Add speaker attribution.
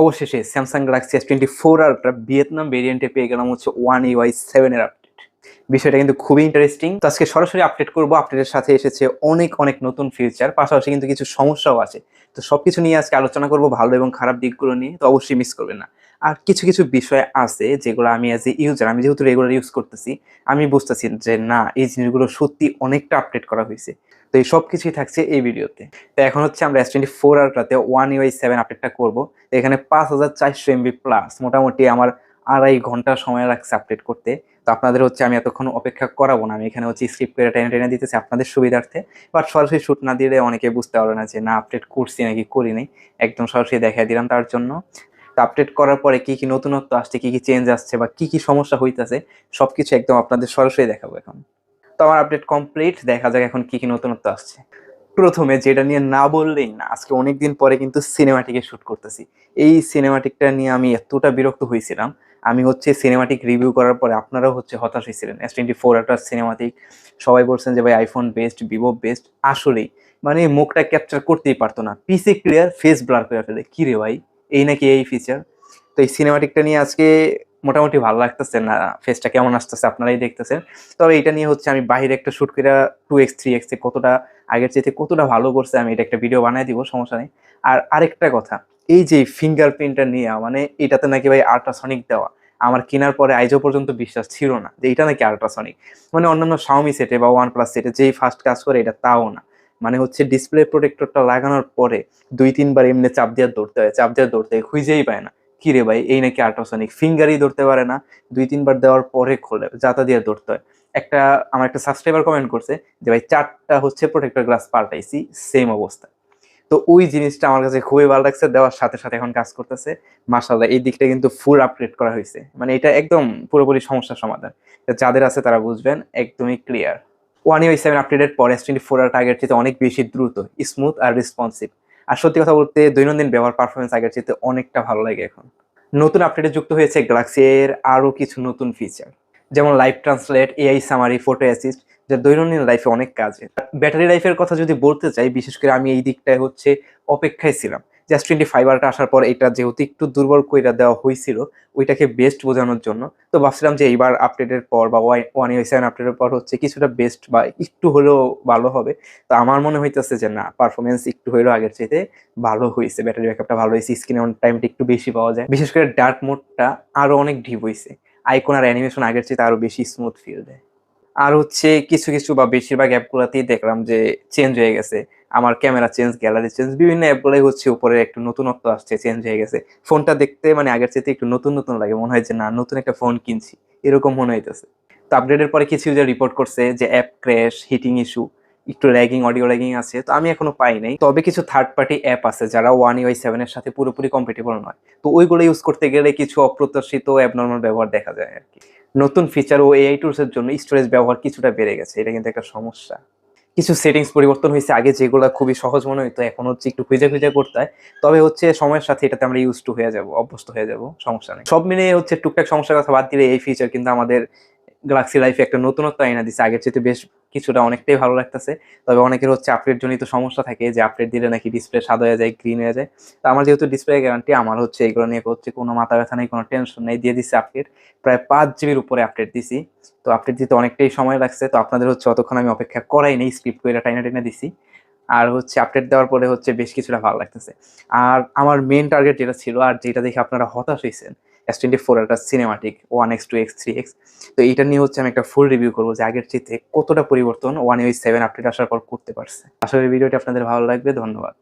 Speaker 1: অবশেষে Samsung Galaxy S twenty four ultra Vietnam ভেরিয়েন্টে পেয়ে গেলাম হচ্ছে ওয়ান ইউআই সেভেনের আপডেট বিষয়টা কিন্তু খুবই ইন্টারেস্টিং তো আজকে সরাসরি আপডেট করব। আপডেটের সাথে এসেছে অনেক অনেক নতুন ফিচার পাশাপাশি কিন্তু কিছু সমস্যাও আছে। তো সব কিছু নিয়ে আজকে আলোচনা করব ভালো এবং খারাপ দিকগুলো নিয়ে। তো অবশ্যই মিস করবেন না। আর কিছু কিছু বিষয় আছে যেগুলো আমি অ্যাজ এ ইউজার আমি যেহেতু রেগুলার ইউজ করতেছি, আমি বুঝতেছি যে না, এই জিনিসগুলো সত্যি অনেকটা আপডেট করা হয়েছে। তো এই সব কিছুই থাকছে এই ভিডিওতে। তো এখন হচ্ছে আমরা এস টোয়েন্টি ফোর আলট্রাতে ওয়ান ইউআই সেভেন আপডেটটা করব। এখানে পাঁচ হাজার চারশো এমবি প্লাস মোটামুটি আমার আড়াই ঘণ্টা সময় লাগছে আপডেট করতে। তো আপনাদের হচ্ছে আমি এতক্ষণ অপেক্ষা করাবো না, আমি এখানে হচ্ছে স্ক্রিপ্ট করে টেনে টেনে দিতেছি আপনাদের সুবিধার্থে। বাট সরাসরি শ্যুট না দিলে অনেকে বুঝতে পারবে না যে না আপডেট করছি নাকি করি নাই। একদম সরাসরি দেখাই দিলাম তার জন্য। আপডেট করার পরে কি কি নতুনত্ব আসছে, কি কি চেঞ্জ আসছে বা কি কি সমস্যা হইতেছে, সবকিছু একদম আপনাদের সরাসরি দেখাবো এখন। তো আমার আপডেট কমপ্লিট দেখা যাক এখন কি কি নতুনত্ব আসছে। প্রথমে যেটা নিয়ে না বললেই না, আজকে অনেকদিন পরে কিন্তু সিনেমাটিকে শুট করতেছি। এই সিনেমাটিকটা নিয়ে আমি এতটা বিরক্ত হয়েছিলাম আমি হচ্ছে সিনেমাটিক রিভিউ করার পরে আপনারাও হচ্ছে হতাশ হয়েছিলেন এস টোয়েন্টি ফোর একটা সিনেমাটিক সবাই বলছেন যে, ভাই আইফোন বেস্ট ভিভো বেস্ট আসলেই মানে মুখটা ক্যাপচার করতেই পারতো না। পিসি ক্লিয়ার ফেস ব্লার করে ফেলে। কি রে ভাই? এই নাকি এই ফিচার তো এই সিনেমাটিকটা নিয়ে আজকে মোটামুটি ভালো লাগতেছে না ফেসটা কেমন আসতেছে আপনারাই দেখতেছেন। তবে এটা নিয়ে হচ্ছে আমি বাইরে একটা শ্যুট করে টু এক্স থ্রি এক্সে কতটা, আগের চাইতে কতটা ভালো করছে আমি এটা একটা ভিডিও বানিয়ে দিব, সমস্যা নেই। আর আরেকটা কথা, এই যে ফিঙ্গারপ্রিন্টটা নিয়ে মানে এটাতে নাকি ভাই আল্ট্রাসনিক দেওয়া, আমার কেনার পরে আইজও পর্যন্ত বিশ্বাস ছিল না যে এটা নাকি আল্ট্রাসনিক মানে অন্যান্য শাওমি সেটে বা ওয়ান প্লাস সেটে যেই ফার্স্ট কাজ করে, এটা তাও না। মানে হচ্ছে ডিসপ্লে প্রোটেক্টরটা লাগানোর পরে দুই, তিনবার এমনি চাপ দিয়ে ধরতে হয়। চাপ ধরতে হয়, খুঁজেই পায় না। কি রে ভাই, এই নাকি আল্ট্রাসনিক ফিঙ্গারই ধরতে পারে না। দুই, তিনবার দেওয়ার পরে খোলে, যাতা দিয়ে ধরতে হয়। একটা, আমার একটা সাবস্ক্রাইবার কমেন্ট করছে যে, ভাই, চারটা হচ্ছে প্রোটেক্টর গ্লাস পাল্টাইছি সেম অবস্থা। তো ওই জিনিসটা আমার কাছে খুবই ভালো লাগছে, দেওয়ার সাথে সাথে এখন কাজ করতেছে। মার্শাল্লাহ এই দিকটা কিন্তু ফুল আপগ্রেড করা হয়েছে। মানে এটা একদম পুরোপুরি সমস্যার সমাধান। যাদের আছে তারা বুঝবেন, একদমই ক্লিয়ার ওয়ান ইউ সেভেন আপডেটের পর এস টোয়েন্টি ফোর আর আগের চেয়ে অনেক বেশি দ্রুত স্মুথ আর রেসপন্সিভ আর সত্যি কথা বলতে দৈনন্দিন ব্যবহার পারফরমেন্স আগের চেয়ে অনেকটা ভালো লাগে এখন। নতুন আপডেটে যুক্ত হয়েছে গ্যালাক্সি এর আরও কিছু নতুন ফিচার যেমন live translate AI summary photo assist যা দৈনন্দিন লাইফে অনেক কাজে। ব্যাটারি লাইফের কথা যদি বলতে চাই, বিশেষ করে আমি এই দিকটায় হচ্ছে অপেক্ষায় ছিলাম। জাস্ট টোয়েন্টি ফাইবারটা আসার পর এটা যেহেতু একটু দুর্বল কইরা দেওয়া হয়েছিল ওইটাকে বেস্ট বোঝানোর জন্য। তো ভাবছিলাম যে এইবার আপডেটের পর বা ওয়ান ইউ সেভেন আপডেটের পর হচ্ছে কিছুটা বেস্ট বা একটু হলেও ভালো হবে। তো আমার মনে হইতেছে যে না পারফরমেন্স একটু হলেও আগের চাইতে ভালো হয়েছে ব্যাটারি ব্যাকআপটা ভালো হয়েছে স্ক্রিন অন টাইমটা একটু বেশি পাওয়া যায়। বিশেষ করে ডার্ক মোডটা আরও অনেক ডিপ হয়েছে আইকন আর অ্যানিমেশন আগের চাইতে আরও বেশি স্মুথ ফিল দেয়। আর হচ্ছে কিছু কিছু বা বেশিরভাগ অ্যাপগুলোতেই দেখলাম যে চেঞ্জ হয়ে গেছে। আমার ক্যামেরা চেঞ্জ গ্যালারি চেঞ্জ বিভিন্ন অ্যাপগুলোই হচ্ছে উপরে একটু নতুনত্ব আসছে চেঞ্জ হয়ে গেছে। ফোনটা দেখতে মানে আগের চেয়ে একটু নতুন নতুন লাগে। মনে হয় যে না, নতুন একটা ফোন কিনছি। এরকম মনে হইতেছে। তো আপডেটের পরে কিছু ইউজার রিপোর্ট করছে যে অ্যাপ ক্র্যাশ হিটিং ইস্যু একটু ল্যাগিং অডিও ল্যাগিং আছে, তো আমি এখনও পাই নাই। তবে কিছু থার্ড পার্টি অ্যাপ আছে যারা ওয়ান ইউআই সেভেনের সাথে পুরোপুরি কম্পিটেবল নয়। তো ওইগুলো ইউজ করতে গেলে কিছু অপ্রত্যাশিত অ্যাবনর্মাল ব্যবহার দেখা যায় আর কি। নতুন ফিচার ও এআই টুলসের জন্য স্টোরেজ ব্যবহার কিছুটা বেড়ে গেছে, এটা কিন্তু একটা সমস্যা। কিছু সেটিংস পরিবর্তন হয়েছে, আগে যেগুলো খুবই সহজ মনে হইতো, এখন হচ্ছে একটু খুঁজে খুঁজে করতে হয়। তবে হচ্ছে সময়ের সাথে এটাতে আমরা ইউজ টু হয়ে যাব, অভ্যস্ত হয়ে যাব, সমস্যা নেই। সব মিলিয়ে হচ্ছে টুকটাক সমস্যার কথা বাদ দিলে এই ফিচার কিন্তু আমাদের গ্যালাক্সি লাইফে একটা নতুনত্ব আইনা দিচ্ছে আগের চেয়ে বেশ কিছুটা অনেকটাই ভালো লাগতেছে। তবে অনেকের হচ্ছে আপডেট জনিত সমস্যা থাকে যে আপডেট দিলে নাকি ডিসপ্লে সাদা হয়ে যায় গ্রিন হয়ে যায়। তো আমার যেহেতু ডিসপ্লে গ্যারান্টি আমার হচ্ছে এগুলো নিয়ে হচ্ছে কোনো মাথা ব্যথা নেই, কোনো টেনশন নেই, দিয়ে দিচ্ছে আপডেট প্রায় পাঁচ জিবির উপরে আপডেট দিছি। তো আপডেট দিতে অনেকটাই সময় লাগছে। তো আপনাদের হচ্ছে অতক্ষণ আমি অপেক্ষা করাই নেই স্ক্রিপ্ট করে টাইনা টেনে দিছি। আর হচ্ছে আপডেট দেওয়ার পরে হচ্ছে বেশ কিছুটা ভালো লাগতেছে। আর আমার মেন টার্গেট যেটা ছিল, আর যেটা দেখে আপনারা হতাশ হয়েছেন এস টোয়েন্টি ফোর একটা cinematic one X two X three X তো এইটা নিয়ে হচ্ছে আমি একটা ফুল রিভিউ করব যে আগের চিত্রে কতটা পরিবর্তন ওয়ান এইট সেভেন আপডেট আসার পর করতে পারছে। আসলে ভিডিওটি আপনাদের ভালো লাগবে, ধন্যবাদ।